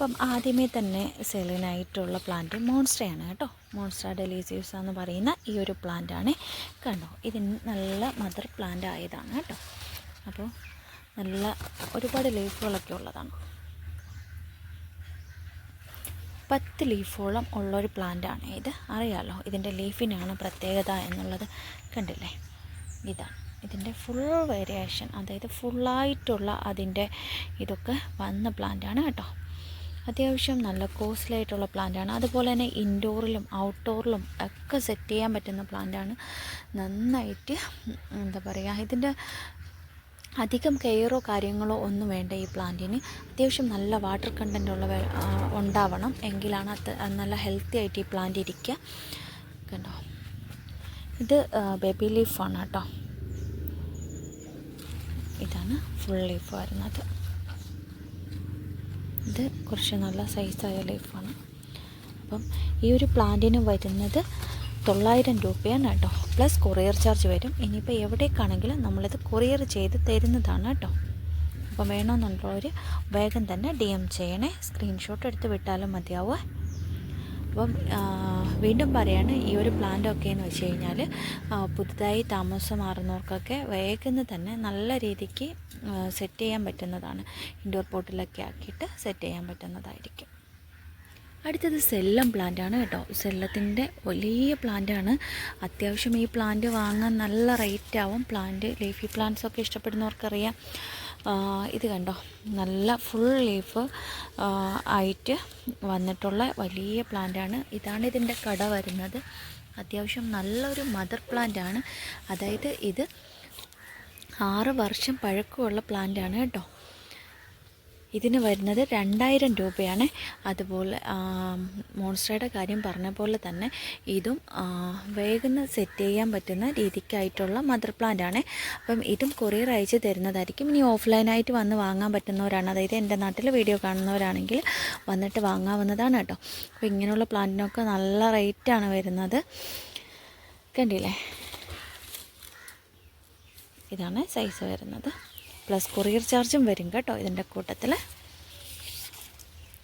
അപ്പം ആദ്യമേ തന്നെ സെലിനായിട്ടുള്ള പ്ലാന്റ് മോൺസ്റ്റയാണ് കേട്ടോ. മോൺസ്റ്റർ ഡെലീസിയസ് എന്ന് പറയുന്ന ഈ ഒരു പ്ലാന്റാണ് കണ്ടോ? ഇത് നല്ല മദർ പ്ലാന്റ് ആയതാണ് കേട്ടോ. അപ്പോൾ നല്ല ഒരുപാട് ലീഫുകളൊക്കെ ഉള്ളതാണ്. പത്ത് ലീഫോളം ഉള്ളൊരു പ്ലാന്റാണ് ഇത്. അറിയാലോ? ഇതിന്റെ ലീഫിനാണ് പ്രത്യേകത എന്നുള്ളത്. കണ്ടില്ലേ? ഇതാണ്. ഇതിന്റെ ഫുൾ വേരിയേഷൻ അതായത് ഫുള്ളായിട്ടുള്ള അതിന്റെ ഇതൊക്കെ വന്ന പ്ലാന്റാണ് കേട്ടോ. അത്യാവശ്യം നല്ല കോസ്റ്റ്ലി ആയിട്ടുള്ള പ്ലാന്റാണ് അതുപോലെ തന്നെ ഇൻഡോറിലും ഔട്ട്ഡോറിലും ഒക്കെ സെറ്റ് ചെയ്യാൻ പറ്റുന്ന പ്ലാന്റാണ് നന്നായിട്ട് എന്താ പറയുക ഇതിന്റെ അധികം കെയറോ കാര്യങ്ങളോ ഒന്നും വേണ്ട ഈ പ്ലാന്റിന് അത്യാവശ്യം നല്ല വാട്ടർ കണ്ടന്റ് ഉള്ള ഉണ്ടാവണം. എങ്കിലാണ് അത് നല്ല ഹെൽത്തി ആയിട്ട് ഈ പ്ലാന്റ് ഇരിക്കുക കണ്ടോ? ഇത് ബേബി ലീഫാണ് കേട്ടോ. ഇതാണ് ഫുൾ ലീഫ് വരുന്നത് ഇത് കുറച്ച് നല്ല സൈസായ ലീഫാണ്. അപ്പം ഈ ഒരു പ്ലാന്റിന് വരുന്നത് തൊള്ളായിരം രൂപയാണ് കേട്ടോ. പ്ലസ് കൊറിയർ ചാർജ് വരും. ഇനിയിപ്പോൾ എവിടേക്കാണെങ്കിലും നമ്മളിത് കൊറിയർ ചെയ്ത് തരുന്നതാണ് കേട്ടോ. അപ്പം വേണമെന്നുള്ളവർ വേഗം തന്നെ ഡി എം ചെയ്യണേ. സ്ക്രീൻഷോട്ട് എടുത്ത് വിട്ടാലും മതിയാവുക അപ്പം വീണ്ടും പറയാണ് ഈ ഒരു പ്ലാന്റൊക്കെ എന്ന് വെച്ച് കഴിഞ്ഞാൽ പുതുതായി താമസം മാറുന്നവർക്കൊക്കെ വേഗം തന്നെ നല്ല രീതിക്ക് സെറ്റ് ചെയ്യാൻ പറ്റുന്നതാണ്. ഇൻഡോർ പോട്ടിലൊക്കെ ആക്കിയിട്ട് സെറ്റ് ചെയ്യാൻ പറ്റുന്നതായിരിക്കും. അടുത്തത് സെല്ലം പ്ലാന്റ് ആണ് കേട്ടോ. സെല്ലത്തിന്റെ വലിയ പ്ലാന്റ് ആണ്. അത്യാവശ്യം ഈ പ്ലാന്റ് വാങ്ങാൻ നല്ല റേറ്റ് ആവും. പ്ലാന്റ് ലീഫി പ്ലാന്റ്സ് ഒക്കെ ഇഷ്ടപ്പെടുന്നവർക്കറിയാം. ഇത് കണ്ടോ? നല്ല ഫുൾ ലീഫ് ആയിട്ട് വന്നിട്ടുള്ള വലിയ പ്ലാന്റാണ് ഇതാണ് ഇതിന്റെ കട വരുന്നത്. അത്യാവശ്യം നല്ലൊരു മദർ പ്ലാന്റാണ് അതായത് ഇത് ആറ് വർഷം പഴക്കമുള്ള പ്ലാന്റാണ് കേട്ടോ. ഇതിന് വരുന്നത് രണ്ടായിരം രൂപയാണ്. അതുപോലെ മോൺസ്റ്ററുടെ കാര്യം പറഞ്ഞ പോലെ തന്നെ ഇതും വേഗം സെറ്റ് ചെയ്യാൻ പറ്റുന്ന രീതിക്കായിട്ടുള്ള മദർ പ്ലാന്റ് ആണ്. അപ്പം ഇതും കൊറിയർ അയച്ച് തരുന്നതായിരിക്കും. ഇനി ഓഫ്ലൈനായിട്ട് വന്ന് വാങ്ങാൻ പറ്റുന്നവരാണ്. അതായത് എന്റെ നാട്ടിൽ വീഡിയോ കാണുന്നവരാണെങ്കിൽ വന്നിട്ട് വാങ്ങാവുന്നതാണ് കേട്ടോ. അപ്പോൾ ഇങ്ങനെയുള്ള പ്ലാന്റിനൊക്കെ നല്ല റേറ്റാണ് വരുന്നത്. കണ്ടില്ലേ? ഇതാണ് സൈസ് വരുന്നത്. പ്ലസ് കൊറിയർ ചാർജും വരും കേട്ടോ ഇതിന്റെ കൂട്ടത്തിൽ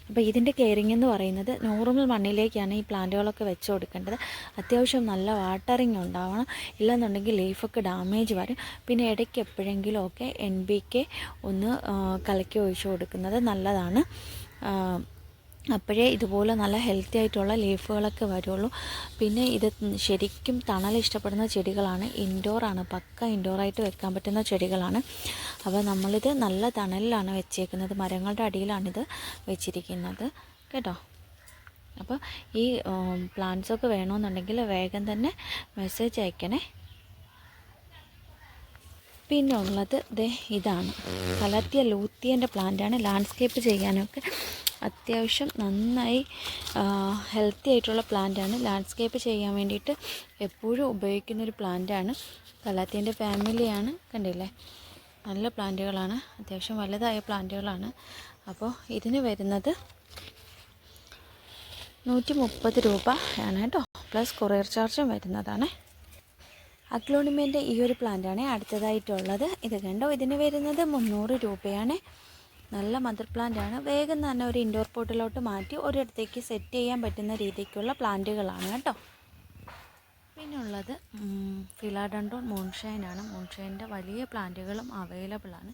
അപ്പോൾ ഇതിന്റെ കെയറിങ് എന്ന് പറയുന്നത് നോർമൽ മണ്ണിലേക്കാണ് ഈ പ്ലാന്റുകളൊക്കെ വെച്ച് കൊടുക്കേണ്ടത്. അത്യാവശ്യം നല്ല വാട്ടറിങ് ഉണ്ടാവണം. ഇല്ലെന്നുണ്ടെങ്കിൽ ലീഫൊക്കെ ഡാമേജ് വരും. പിന്നെ ഇടയ്ക്ക് എപ്പോഴെങ്കിലും ഒക്കെ എൻ ബി കെ ഒന്ന് കലക്കി ഒഴിച്ചു കൊടുക്കുന്നത് നല്ലതാണ്. അപ്പോഴേ ഇതുപോലെ നല്ല ഹെൽത്തി ആയിട്ടുള്ള ലീഫുകളൊക്കെ വരുള്ളൂ. പിന്നെ ഇത് ശരിക്കും തണൽ ഇഷ്ടപ്പെടുന്ന ചെടികളാണ്. ഇൻഡോറാണ് പക്ക ഇൻഡോറായിട്ട് വെക്കാൻ പറ്റുന്ന ചെടികളാണ്. അപ്പോൾ നമ്മളിത് നല്ല തണലിലാണ് വെച്ചേക്കുന്നത്. മരങ്ങളുടെ അടിയിലാണിത് വെച്ചിരിക്കുന്നത്. കേട്ടോ? അപ്പോൾ ഈ പ്ലാന്റ്സൊക്കെ വേണമെന്നുണ്ടെങ്കിൽ വേഗം തന്നെ മെസ്സേജ് അയക്കണേ. പിന്നെ ഉള്ളത് ദേ ഇതാണ്. കലത്തിയ ലൂത്തിയന്റെ പ്ലാന്റാണ് ലാൻഡ്സ്കേപ്പ് ചെയ്യാനൊക്കെ അത്യാവശ്യം നന്നായി ഹെൽത്തി ആയിട്ടുള്ള പ്ലാന്റാണ് ലാൻഡ്സ്കേപ്പ് ചെയ്യാൻ വേണ്ടിയിട്ട് എപ്പോഴും ഉപയോഗിക്കുന്നൊരു പ്ലാന്റാണ് കലാത്തിന്റെ ഫാമിലിയാണ് കണ്ടില്ലേ? നല്ല പ്ലാന്റുകളാണ് അത്യാവശ്യം വലുതായ പ്ലാന്റുകളാണ് അപ്പോൾ ഇതിന് വരുന്നത് നൂറ്റി മുപ്പത് രൂപ ആണ് കേട്ടോ. പ്ലസ് കൊറിയർ ചാർജും വരുന്നതാണ്. അഗ്ലോണിമേന്റെ ഈ ഒരു പ്ലാന്റാണ് അടുത്തതായിട്ടുള്ളത്. ഇത് കണ്ടോ? ഇതിന് വരുന്നത് മുന്നൂറ് രൂപയാണ്. നല്ല മദർ പ്ലാന്റ് ആണ്. വേഗം തന്നെ ഒരു ഇൻഡോർ പോട്ടിലോട്ട് മാറ്റി ഒരിടത്തേക്ക് സെറ്റ് ചെയ്യാൻ പറ്റുന്ന രീതിക്കുള്ള പ്ലാന്റുകളാണ് കേട്ടോ. പിന്നെ ഉള്ളത് ഫിലാഡണ്ടോൺ മൂൺഷൈൻ ആണ്. മൂൺഷൈന്റെ വലിയ പ്ലാന്റുകളും അവൈലബിൾ ആണ്.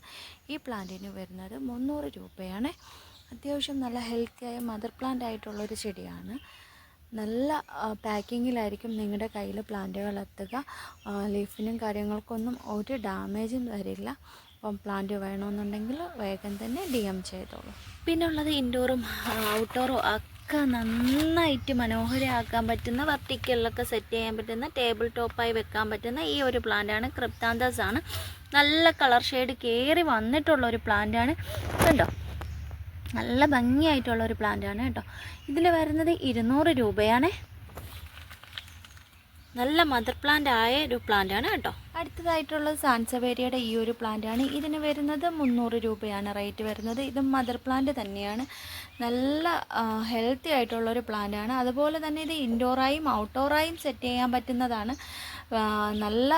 ഈ പ്ലാന്റിന് വരുന്നത് മുന്നൂറ് രൂപയാണ്. അത്യാവശ്യം നല്ല ഹെൽത്തിയായ മദർ പ്ലാന്റ് ആയിട്ടുള്ളൊരു ചെടിയാണ്. നല്ല പാക്കിങ്ങിലായിരിക്കും നിങ്ങളുടെ കയ്യിൽ പ്ലാന്റുകൾ എത്തുക. ലീഫിനും കാര്യങ്ങൾക്കൊന്നും ഒരു ഡാമേജും വരില്ല. അപ്പം പ്ലാന്റ് വേണമെന്നുണ്ടെങ്കിൽ വേഗം തന്നെ ഡി എം ചെയ്തോളൂ. പിന്നെ ഉള്ളത് ഇൻഡോറും ഔട്ട്ഡോറും ഒക്കെ നന്നായിട്ട് മനോഹരമാക്കാൻ പറ്റുന്ന വർട്ടിക്കലിലൊക്കെ സെറ്റ് ചെയ്യാൻ പറ്റുന്ന ടേബിൾ ടോപ്പായി വെക്കാൻ പറ്റുന്ന ഈ ഒരു പ്ലാന്റാണ് ക്രിപ്താന്തസ് ആണ്. നല്ല കളർ ഷെയ്ഡ് കയറി വന്നിട്ടുള്ള ഒരു പ്ലാന്റാണ് കണ്ടോ? നല്ല ഭംഗിയായിട്ടുള്ള ഒരു പ്ലാന്റാണ് കേട്ടോ. ഇതിൽ വരുന്നത് ഇരുന്നൂറ് രൂപയാണ്. നല്ല മദർ പ്ലാന്റ് ആയ ഒരു പ്ലാന്റ് ആണ് കേട്ടോ. അടുത്തതായിട്ടുള്ള സാൻസവേരിയയുടെ ഈ ഒരു പ്ലാന്റ് ആണ്. ഇതിന് വരുന്നത് മുന്നൂറ് രൂപയാണ് റേറ്റ് വരുന്നത്. ഇത് മദർ പ്ലാന്റ് തന്നെയാണ്. നല്ല ഹെൽത്തി ആയിട്ടുള്ള ഒരു പ്ലാന്റ് ആണ്. അതുപോലെ തന്നെ ഇത് ഇൻഡോറായും ഔട്ട്ഡോറായും സെറ്റ് ചെയ്യാൻ പറ്റുന്നതാണ്. നല്ല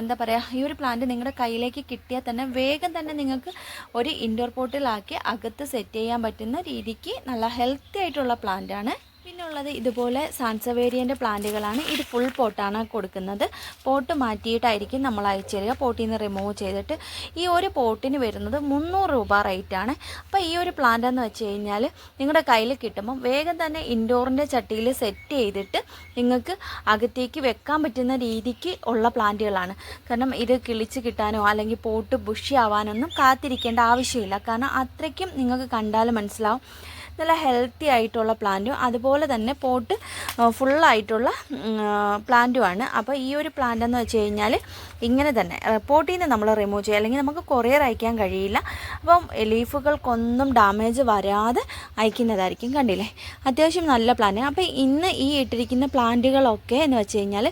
എന്താ പറയുക ഈ ഒരു പ്ലാന്റ് നിങ്ങളുടെ കയ്യിലേക്ക് കിട്ടിയാൽ തന്നെ വേഗം തന്നെ നിങ്ങൾക്ക് ഒരു ഇൻഡോർ പോട്ടിലാക്കി അകത്ത് സെറ്റ് ചെയ്യാൻ പറ്റുന്ന രീതിക്ക് നല്ല ഹെൽത്തി ആയിട്ടുള്ള പ്ലാന്റ് പിന്നെ ഉള്ളത് ഇതുപോലെ സാൻസവേരിയന്റെ പ്ലാന്റുകളാണ്. ഇത് ഫുൾ പോട്ടാണ് കൊടുക്കുന്നത്. പോട്ട് മാറ്റിയിട്ടായിരിക്കും നമ്മൾ അയച്ചു തരിക പോട്ടിൽ നിന്ന് റിമൂവ് ചെയ്തിട്ട് ഈ ഒരു പോട്ടിന് വരുന്നത് മുന്നൂറ് രൂപ റേറ്റാണ് അപ്പോൾ ഈ ഒരു പ്ലാന്റ് എന്ന് വെച്ച് കഴിഞ്ഞാൽ നിങ്ങളുടെ കയ്യിൽ കിട്ടുമ്പം വേഗം തന്നെ ഇൻഡോറിന്റെ ചട്ടിയിൽ സെറ്റ് ചെയ്തിട്ട് നിങ്ങൾക്ക് അകത്തേക്ക് വെക്കാൻ പറ്റുന്ന രീതിക്ക് ഉള്ള പ്ലാന്റുകളാണ്. കാരണം ഇത് കിളിച്ച് കിട്ടാനോ അല്ലെങ്കിൽ പോട്ട് ബുഷി ആവാനൊന്നും കാത്തിരിക്കേണ്ട ആവശ്യമില്ല. കാരണം അത്രയ്ക്കും നിങ്ങൾക്ക് കണ്ടാൽ മനസ്സിലാവും. നല്ല ഹെൽത്തി ആയിട്ടുള്ള പ്ലാന്റും അതുപോലെ തന്നെ പോട്ട് ഫുള്ളായിട്ടുള്ള പ്ലാന്റുമാണ് അപ്പോൾ ഈ ഒരു പ്ലാന്റ് എന്ന് വെച്ച് കഴിഞ്ഞാൽ ഇങ്ങനെ തന്നെ പോട്ടിൽ നിന്ന് നമ്മൾ റിമൂവ് ചെയ്യുക അല്ലെങ്കിൽ നമുക്ക് കൊറിയർ അയക്കാൻ കഴിയില്ല. അപ്പം ലീഫുകൾക്കൊന്നും ഡാമേജ് വരാതെ അയക്കുന്നതായിരിക്കും കണ്ടില്ലേ? അത്യാവശ്യം നല്ല പ്ലാന്റ് അപ്പോൾ ഇന്ന് ഈ ഇട്ടിരിക്കുന്ന പ്ലാന്റുകളൊക്കെ എന്ന് വെച്ച് കഴിഞ്ഞാൽ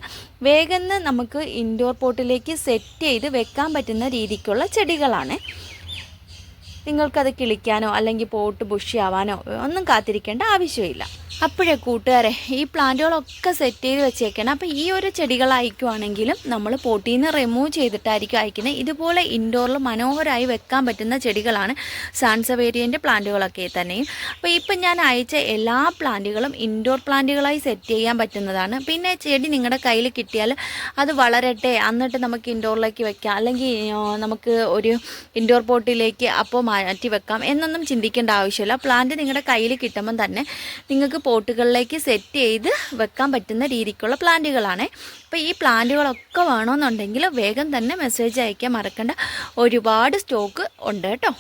വേഗം നമുക്ക് ഇൻഡോർ പോട്ടിലേക്ക് സെറ്റ് ചെയ്ത് വെക്കാൻ പറ്റുന്ന രീതിക്കുള്ള ചെടികളാണ്. നിങ്ങൾക്കത് കിളിക്കാനോ അല്ലെങ്കിൽ പോട്ട് ബുഷിയാവാനോ ഒന്നും കാത്തിരിക്കേണ്ട ആവശ്യമില്ല. അപ്പോഴേ കൂട്ടുകാരെ ഈ പ്ലാന്റുകളൊക്കെ സെറ്റ് ചെയ്ത് വെച്ചേക്കണം. അപ്പോൾ ഈ ഒരു ചെടികൾ അയക്കുവാണെങ്കിലും നമ്മൾ പോട്ടിൽ നിന്ന് റിമൂവ് ചെയ്തിട്ടായിരിക്കും അയക്കുന്നത് ഇതുപോലെ ഇൻഡോറിൽ മനോഹരമായി വെക്കാൻ പറ്റുന്ന ചെടികളാണ് സാൻസവേരിയന്റെ പ്ലാന്റുകളൊക്കെ തന്നെയും. അപ്പോൾ ഇപ്പം ഞാൻ അയച്ച എല്ലാ പ്ലാന്റുകളും ഇൻഡോർ പ്ലാന്റുകളായി സെറ്റ് ചെയ്യാൻ പറ്റുന്നതാണ്. പിന്നെ ചെടി നിങ്ങളുടെ കയ്യിൽ കിട്ടിയാൽ അത് വളരട്ടെ എന്നിട്ട് നമുക്ക് ഇൻഡോറിലേക്ക് വെക്കാം. അല്ലെങ്കിൽ നമുക്ക് ഒരു ഇൻഡോർ പോട്ടിലേക്ക് അപ്പോൾ മാറ്റി വെക്കാം. എന്നൊന്നും ചിന്തിക്കേണ്ട ആവശ്യമില്ല. പ്ലാന്റ് നിങ്ങളുടെ കയ്യിൽ കിട്ടുമ്പം തന്നെ നിങ്ങൾക്ക് പോട്ടുകളിലേക്ക് സെറ്റ് ചെയ്ത് വെക്കാൻ പറ്റുന്ന രീതിക്കുള്ള പ്ലാന്റുകളാണ്. അപ്പോൾ ഈ പ്ലാന്റുകളൊക്കെ വേണമെന്നുണ്ടെങ്കിൽ വേഗം തന്നെ മെസ്സേജ് അയക്കാൻ മറക്കേണ്ട. ഒരുപാട് സ്റ്റോക്ക് ഉണ്ട് കേട്ടോ.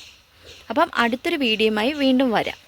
അപ്പം അടുത്തൊരു വീഡിയോയുമായി വീണ്ടും വരാം.